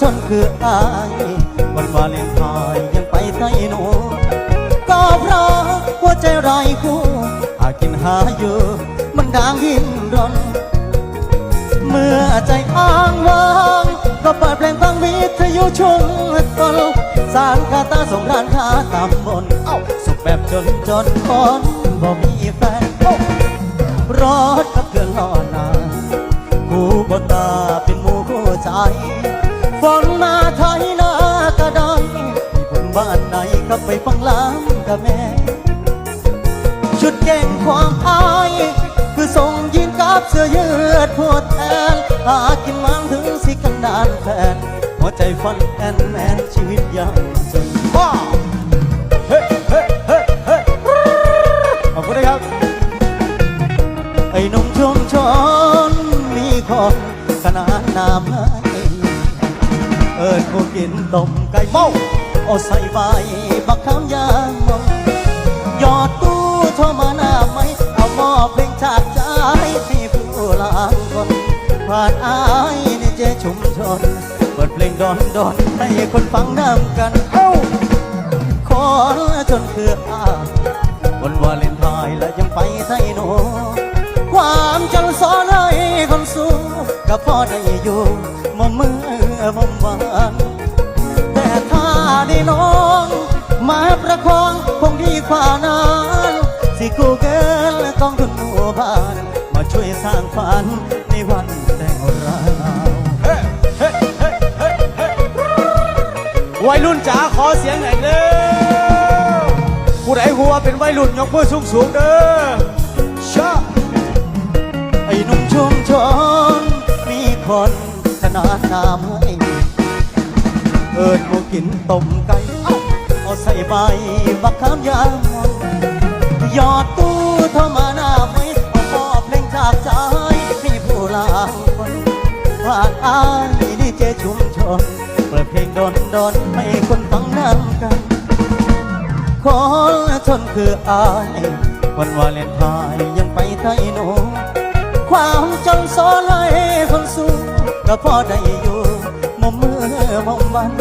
จนคืออายวันวาเลนไทน์ยังไปไทยโนก็เพราะหัวใจไร้คู่หากินหาอยู่มันดังหินรน เมื่อใจอ้างว้างก็เปิดเพลงฟังวิทยุชุมตนสารคาตาส่งร้านค้าตำบลเอ้าสุขแบบจนจนคนบ่มีแฟนโอ้รถกับเครื่องล้อนาคู่บตาเป็นหมูคู่ใจานไหนก็ไปฟังล้ำกับแม่ ชุดเก่งความอาย คือส่งยีนกับเสื้อยืดพวดแทนหากินมังถึงสิกันดานแฟนหัวใจฟันแอนแมนชีวิตยังจนว้าเฮ้เฮ้เฮ้เฮ้ขอบคุณนะครับ ไอ้นุ่มชมชนมีคนขนาดน้ำให้เอิญกูกินต้มไก่เมา เอาใส่ใบบักคำยางมองยอดตู้โทรมาหน้าไหมเอามอบเพลงจากใจให้ผู้ลางคนผ่านอายในเจชุมชน เปิดเพลงดอนดอนให้คนฟังน้ำกันเอ้าขอจนคืออายวันวาเลนไทน์และยังไปไทยโนความจังสอนให้คนสู้ก็พอได้อยู่มอมมือมอมวานแต่ถ้า ได้น้อง มาประคองคงดีกว่านั้นสิกูเกินกองทุนหมู่บ้าน มาช่วยสร้างฝันในวันแต่งเราวัยรุ่นจ๋าขอเสียงหน่อยเด้อผู้ใดหัวเป็นวัยรุ่นยกมือสูงสูงๆเด้อชาไอ้หนุ่มชุมชนมี กินต้มไก่ เอาเอาใส่ใบบักขามยามยอดตู้โทรมาหน้าไหมเอามอบเพลงจากใจให้ผู้ลางคนฝากอายดีเจชุมชน เปิดเพลงดนดนให้คนฟังนำกันขอชนคืออายวันวาเลนไทน์ยังไปไทยโนความจนซ้อนให้คนสู้ก็พอได้อยู่มอมมือมอมวัน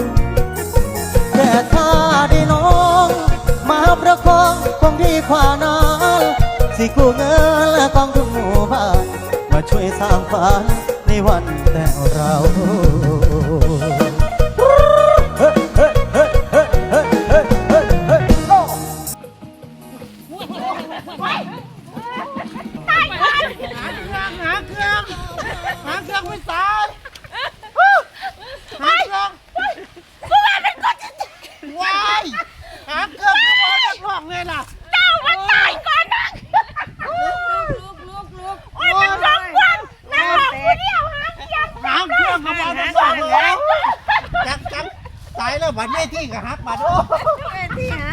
แต่ถ้าได้น้อง มาประคองคงดีกว่านานสิกู้เงินและกองทุนหมู่บ้านมาช่วยสร้างฝันในวันแต่งเรา หาเครื่องก็บอกจะร้องเลยจักจักตายแล้วบัดนี้ที่ก็หักบัดโอ้ที่หา